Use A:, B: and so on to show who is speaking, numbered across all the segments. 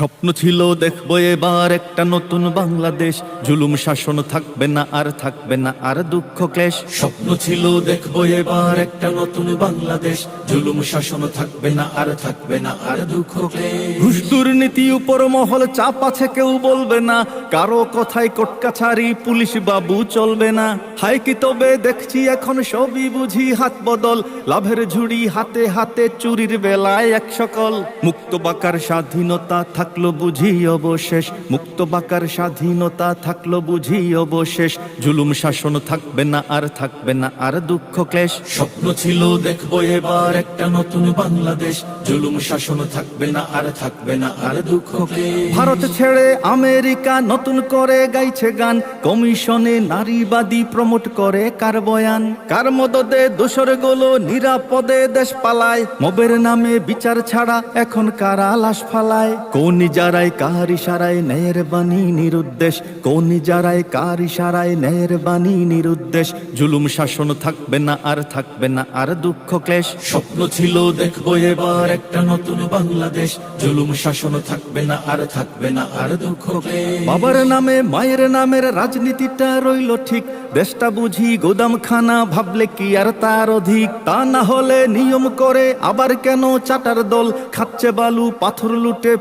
A: স্বপ্ন ছিল, দেখব এবার একটা নতুন বাংলাদেশ। জুলুম শাসন থাকবে না, আর থাকবে না, আর দুঃখ ক্লেশ।
B: স্বপ্ন ছিল, দেখব এবার একটা নতুন বাংলাদেশ। জুলুম শাসন থাকবে না, আর থাকবে না, আর দুঃখ ক্লেশ।
A: ঘুষ দুর্নীতি উপর মহল চাপ আছে, কেউ বলবে না। কারও কথায় কোটকাছারি, পুলিশ বাবু চলবে না। হাই কি তবে দেখছি এখন সবই বুঝি হাত বদল। লাভের ঝুড়ি হাতে হাতে, চুরির বেলায় এক সকল। মুক্ত বাকার স্বাধীনতা থাকল বুঝি অবশেষ মুক্ত বাকার স্বাধীনতা থাকল বুঝি অবশেষ। জুলুম শাসন থাকবে না আর থাকবে না আর দুঃখ ক্লেশ।
B: স্বপ্ন ছিল দেখব এবার একটা নতুন বাংলাদেশ। জুলুম শাসন থাকবে না আর থাকবে না আর দুঃখ ক্লেশ।
A: ভারত ছেড়ে আমেরিকা নতুন করে গাইছে গান। কমিশনে নারীবাদী প্রমোট করে কার বয়ান? কার মদদে দোসরগুলো নিরাপদে দেশ পালায়? মবের নামে বিচার ছাড়া এখন কারা লাশ ফালায়? কোন যারাই কার ইশারায় ন্যায়ের বাণী নিরুদ্দেশ? কোন যারাই কার ইশারায় ন্যায়ের বাণী নিরুদ্দেশ? জুলুম শাসন থাকবে না আর থাকবে না আর দুঃখ ক্লেশ।
B: স্বপ্ন ছিল দেখব এবার একটা নতুন বাংলাদেশ। জুলুম শাসন থাকবে না আর থাকবে না আর দুঃখ ক্লেশ।
A: বাবার নামে মায়ের নামের রাজনীতিটা রইল ঠিক। দেশটা বুঝি গোদামখানা ভাবলে কি আর তার অধিক? তা না হলে নিয়ম করে আবার কেন চাটার দল? খাচ্ছে বালু পাথর লুটে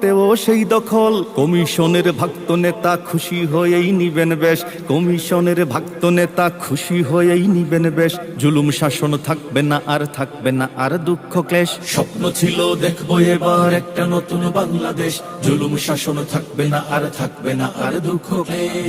A: ফুটপাতেও সেই দখল। কমিশনের ভক্ত নেতা খুশি হয়েই নিবেন বেশ। কমিশনের ভক্ত নেতা খুশি হয়েই নিবেন বেশ। জুলুম শাসন থাকবে না, আর থাকবে না, আর দুঃখ ক্লেশ।
B: স্বপ্ন ছিল, দেখব এবার একটা নতুন বাংলাদেশ। জুলুম শাসন থাকবে না, আর থাকবে না, আর দুঃখ।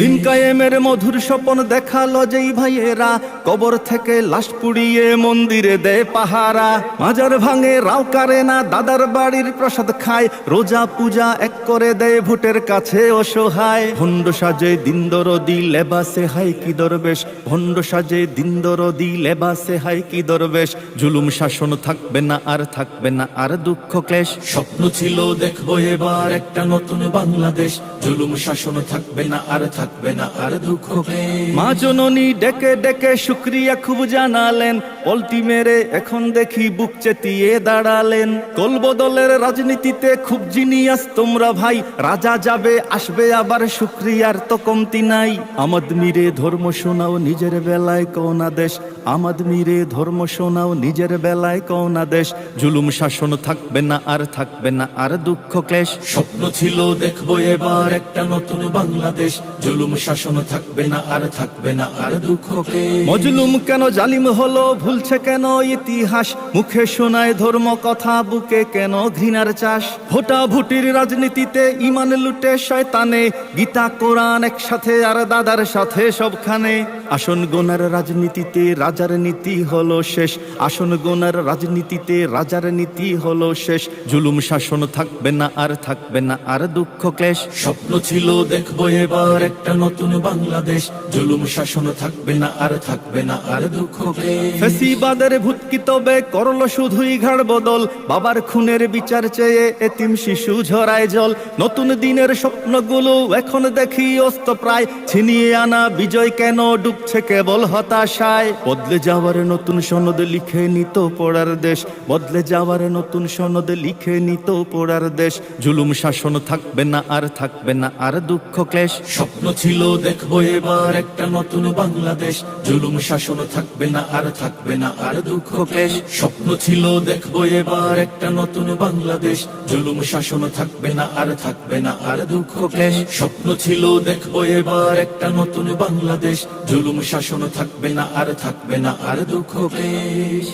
A: দিন কায়েমের মধুর স্বপন দেখাল যেই ভাইয়েরা। কবর থেকে লাশ পুড়িয়ে মন্দিরে দেয় পাহারা। মাজার ভাঙে রাও কারে না, দাদার বাড়ির প্রসাদ খায়। রোজা পূজা এক করে দেয় ভোটের কাছে অসহায়। ভণ্ড সাজে দিনদরদি লেবাসে হাই কি দরবেশ। ভণ্ড সাজে দিনদরদি লেবাসে হাই কি দরবেশ। জুলুম শাসন থাকবে না, আর থাকবে না, আর দুঃখ ক্লেশ।
B: স্বপ্ন ছিল, দেখব এবার একটা নতুন বাংলাদেশ। জুলুম শাসন থাকবে না, আর থাকবে না, আর দুঃখ ক্লেশ।
A: মা জননী ডেকে ডেকে শুক্রিয়া খুব জানালেন। পল্টি মেরে এখন দেখি বুক চেতিয়ে দাঁড়ালেন। কলবদলের রাজনীতিতে খুব জিনিয়াস তোমরা ভাই। রাজা যাবে আসবে আবার শুক্রিয়ার তো কমতি নাই। আমাদ মিরে ধর্ম শোনাও নিজের বেলায় কৌনা দেশ। আমাদ মিরে ধর্ম শোনাও নিজের বেলায় কৌনা দেশ। জুলুম শাসন থাকবে না আর থাকবে না আর দুঃখ ক্লেশ।
B: স্বপ্ন ছিল দেখব এবার একটা নতুন বাংলাদেশ। জুলুম শাসন থাকবে না আর থাকবে না আর দুঃখ ক্লেশ।
A: মজলুম কেন জালিম হলো? ভুলছে কেন ইতিহাস? মুখে শোনায় ধর্ম কথা বুকে কেন ঘৃণার চাষ? ভোটা ভুটির রাজনীতিতে ইমান লুটে শয়তানে গীতা কোরআন একসাথে আর দাদার সাথে সবখানে। আসন গোনার রাজনীতিতে রাজার নীতি হলো শেষ। আসন গোনার রাজনীতিতে রাজার নীতি হলো শেষ। জুলুম শাসন থাকবে না আর থাকবে না আর দুঃখ ক্লেশ।
B: স্বপ্ন ছিল দেখব এবার একটা নতুন বাংলাদেশ। জুলুম শাসন থাকবে না আর থাকবে না আর দুঃখ ক্লেশ।
A: ফেসিবাদের ভুতকি তবে করল শুধুই ঘাড় বদল। বাবার খুনের বিচার চেয়ে এতিম শিশু ঝরায় জল। নতুন দিনের স্বপ্নগুলো এখন দেখি অস্ত প্রায়। ছিনিয়ে আনা বিজয় কেন ডুবছে কেবল হতাশায়? বদলে যাওয়ার নতুন সনদ লিখে নিত পড়ার দেশ। বদলে যাওয়ার নতুন সনদ লিখে নিত পড়ার দেশ। জুলুম শাসন থাকবে না আর থাকবে না আর দুঃখ ক্লেশ।
B: স্বপ্ন ছিল, দেখব এবার একটা নতুন বাংলাদেশ। জুলুম শাসন থাকবে না আর থাকবে না আর দুঃখ ক্লেশ স্বপ্ন ছিল, দেখব এবার একটা নতুন বাংলাদেশ। জুলুম শাসন থাকবে না আর থাকবে না আর দুঃখ ক্লেশ স্বপ্ন ছিল, দেখব এবার একটা নতুন বাংলাদেশ। জুলুম শাসন থাকবে না আর থাকবে না আর দুঃখ ক্লেশ